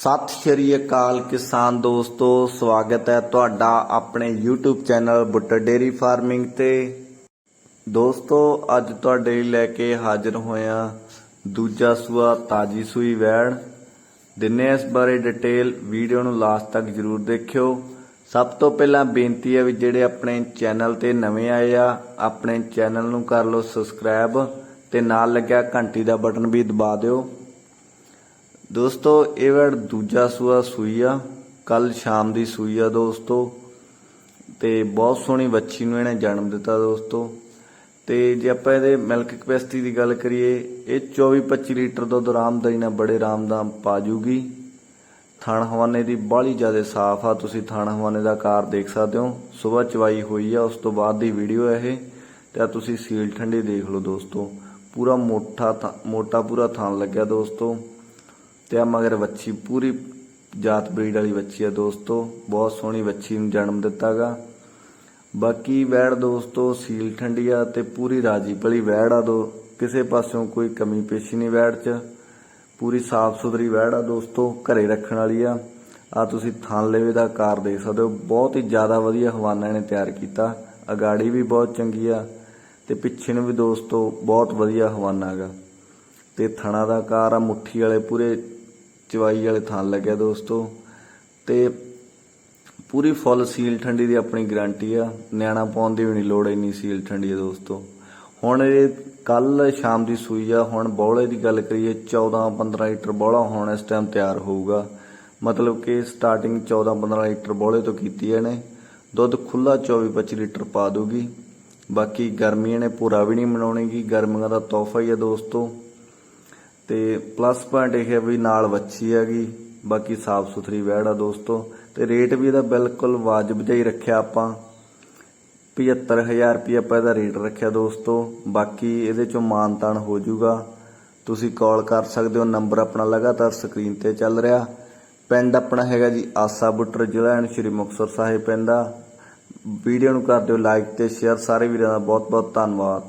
ਸਤਿ ਸ਼੍ਰੀ ਅਕਾਲ ਕਿਸਾਨ ਦੋਸਤੋ, ਸਵਾਗਤ ਹੈ ਤੁਹਾਡਾ ਆਪਣੇ YouTube channel Buttar dairy farming ਤੇ। ਦੋਸਤੋ, ਅੱਜ ਤੁਹਾਡੇ ਲਈ ਲੈ ਕੇ ਹਾਜ਼ਰ ਹੋਇਆ ਦੂਜਾ ਸੂਆ ਤਾਜੀ ਸੂਈ ਵੈੜ ਦਿਨੇ ਇਸ ਬਾਰੇ ਡਿਟੇਲ ਵੀਡੀਓ ਨੂੰ ਲਾਸਟ ਤੱਕ ਜਰੂਰ ਦੇਖਿਓ। ਸਭ ਤੋਂ ਪਹਿਲਾਂ ਬੇਨਤੀ ਹੈ ਵੀ ਜਿਹੜੇ ਆਪਣੇ ਚੈਨਲ ਤੇ ਨਵੇਂ ਆਏ ਆ, ਆਪਣੇ ਚੈਨਲ ਨੂੰ ਕਰ ਲਓ ਸਬਸਕ੍ਰਾਈਬ ਤੇ ਨਾਲ ਲੱਗਿਆ ਘੰਟੀ ਦਾ ਬਟਨ ਵੀ ਦਬਾ ਦਿਓ। ਦੋਸਤੋ, ਇਹ ਵੜ ਦੂਜਾ ਸੂਆ ਸੂਈ ਆ। ਕੱਲ ਸ਼ਾਮ ਦੀ ਸੂਈ ਆ ਦੋਸਤੋ। ਤੇ ਬਹੁਤ ਸੋਹਣੀ ਬੱਚੀ ਨੂੰ ਇਹਨੇ ਜਨਮ ਦਿੱਤਾ ਦੋਸਤੋ। ਤੇ ਜੇ ਆਪਾਂ ਇਹਦੇ ਮਿਲਕ ਕਪੈਸਿਟੀ ਦੀ ਗੱਲ ਕਰੀਏ, ਇਹ 24-25 ਲੀਟਰ ਦੁੱਧ ਆਰਾਮਦਾਈ ਨਾਲ ਬੜੇ ਆਰਾਮ ਦਾ ਪਾ ਜੂਗੀ। ਥਣ ਹਵਾਨੇ ਦੀ ਬਾਹਲੀ ਜ਼ਿਆਦਾ ਸਾਫ਼ ਆ। ਤੁਸੀਂ ਥਣ ਹਵਾਨੇ ਦਾ ਆਕਾਰ ਦੇਖ ਸਕਦੇ ਹੋ। ਸਵੇਰ ਚਵਾਈ ਹੋਈ ਆ, ਉਸ ਤੋਂ ਬਾਅਦ ਦੀ ਵੀਡੀਓ ਹੈ ਇਹ। ਤੇ ਤੁਸੀਂ ਸੀਲ ਠੰਡੀ ਦੇਖ ਲਓ ਦੋਸਤੋ। ਪੂਰਾ ਮੋਟਾ ਥਾਂ- ਮੋਟਾ ਪੂਰਾ ਥਣ ਲੱਗਿਆ ਦੋਸਤੋ। ਤੇ ਆ ਮਗਰ ਵੱਛੀ, ਪੂਰੀ ਜਾਤ ਬਰੀਡ ਵਾਲੀ ਵੱਛੀ ਆ ਦੋਸਤੋ, ਬਹੁਤ ਸੋਹਣੀ ਵੱਛੀ ਨੂੰ ਜਨਮ ਦਿੱਤਾਗਾ। ਬਾਕੀ ਵੈੜ ਦੋਸਤੋ, ਸੀਲ ਠੰਡੀ ਆ ਤੇ ਪੂਰੀ ਰਾਜੀ ਭਲੀ ਵੈੜ ਆ ਦੋ, ਕਿਸੇ ਪਾਸਿਓਂ ਕੋਈ ਕਮੀ ਪੇਸ਼ੀ ਨਹੀਂ ਵੈੜ 'ਚ। ਪੂਰੀ ਸਾਫ਼ ਸੁਥਰੀ ਵੈੜ ਆ ਦੋਸਤੋ, ਘਰੇ ਰੱਖਣ ਵਾਲੀ ਆ। ਆ ਤੁਸੀਂ ਥਣ ਲੇਵੇ ਦਾ ਆਕਾਰ ਦੇਖ ਸਕਦੇ ਹੋ, ਬਹੁਤ ਹੀ ਜ਼ਿਆਦਾ ਵਧੀਆ ਹਵਾਨਾ ਇਹਨੇ ਤਿਆਰ ਕੀਤਾ। ਅਗਾੜੀ ਵੀ ਬਹੁਤ ਚੰਗੀ ਆ ਤੇ ਪਿੱਛੇ ਨੂੰ ਵੀ ਦੋਸਤੋ, ਬਹੁਤ ਵਧੀਆ ਹਵਾਨਾ ਹੈਗਾ ਤੇ ਥਣਾ ਦਾ ਆਕਾਰ ਆ, ਮੁੱਠੀ ਵਾਲੇ ਪੂਰੇ ਚਵਾਈ ਵਾਲੇ ਥਣ ਲੱਗਿਆ ਦੋਸਤੋ। ਤੇ ਪੂਰੀ ਫੁੱਲ ਸੀਲ ਠੰਡੀ ਦੀ ਆਪਣੀ ਗਾਰੰਟੀ ਆ। ਨਿਆਣਾ ਪਾਉਣ ਦੀ ਵੀ ਨਹੀਂ ਲੋੜ ਇੰਨੀ ਸੀਲ ਠੰਡੀ ਆ ਦੋਸਤੋ। ਹੁਣ ਇਹ ਕੱਲ ਸ਼ਾਮ ਦੀ ਸੂਈ ਆ। ਹੁਣ ਬੌਲੇ ਦੀ ਗੱਲ ਕਰੀਏ 14 15 ਲੀਟਰ ਬੌਲਾ ਹੁਣ ਇਸ ਟਾਈਮ ਤਿਆਰ ਹੋਊਗਾ। ਮਤਲਬ ਕਿ ਸਟਾਰਟਿੰਗ 14 15 ਲੀਟਰ ਬੌਲੇ ਤੋਂ ਕੀਤੀ ਇਹਨੇ। ਦੁੱਧ ਖੁੱਲਾ 24 25 ਲੀਟਰ ਪਾ ਦੂਗੀ। ਬਾਕੀ ਗਰਮੀਆਂ ਨੇ ਪੂਰਾ ਵੀ ਨਹੀਂ ਮਨਾਉਣੀਗੀ ਗਰਮੀਆਂ ਦਾ ਤੋਹਫਾ ਹੀ ਆ ਦੋਸਤੋ। ਤੇ ਪਲੱਸ ਪੁਆਇੰਟ ਇਹ ਹੈ ਵੀ ਨਾਲ ਵੱਛੀ ਹੈਗੀ, ਬਾਕੀ ਸਾਫ਼ ਸੁਥਰੀ ਵੈੜ ਆ ਦੋਸਤੋ, ਤੇ ਰੇਟ ਵੀ ਇਹਦਾ ਬਿਲਕੁਲ ਵਾਜਬ ਜਿਹਾ ਹੀ ਰੱਖਿਆ ਆਪਾਂ। 75000 ਰੁਪਏ ਆਪਾਂ ਇਹਦਾ ਰੇਟ ਰੱਖਿਆ ਦੋਸਤੋ, ਬਾਕੀ ਇਹਦੇ ਚੋਂ ਮਾਨਤਾਨ ਹੋ ਜਾਊਗਾ। ਤੁਸੀਂ ਕਾਲ ਕਰ ਸਕਦੇ ਹੋ ਨੰਬਰ ਆਪਣਾ ਲਗਾਤਾਰ ਸਕਰੀਨ ਤੇ ਚੱਲ ਰਿਹਾ। ਪਿੰਡ ਆਪਣਾ ਹੈਗਾ ਜੀ ਆਸਾ ਬੁੱਟਰ ਜ਼ਿਲ੍ਹਾ ਐਨ ਸ਼੍ਰੀ ਮੁਕਤਸਰ ਸਾਹਿਬ ਪੈਂਦਾ ਵੀਡੀਓ ਨੂੰ ਕਰ ਦਿਓ ਲਾਈਕ ਤੇ ਸ਼ੇਅਰ ਸਾਰੇ ਵੀਰਾਂ ਦਾ ਬਹੁਤ ਬਹੁਤ ਧੰਨਵਾਦ।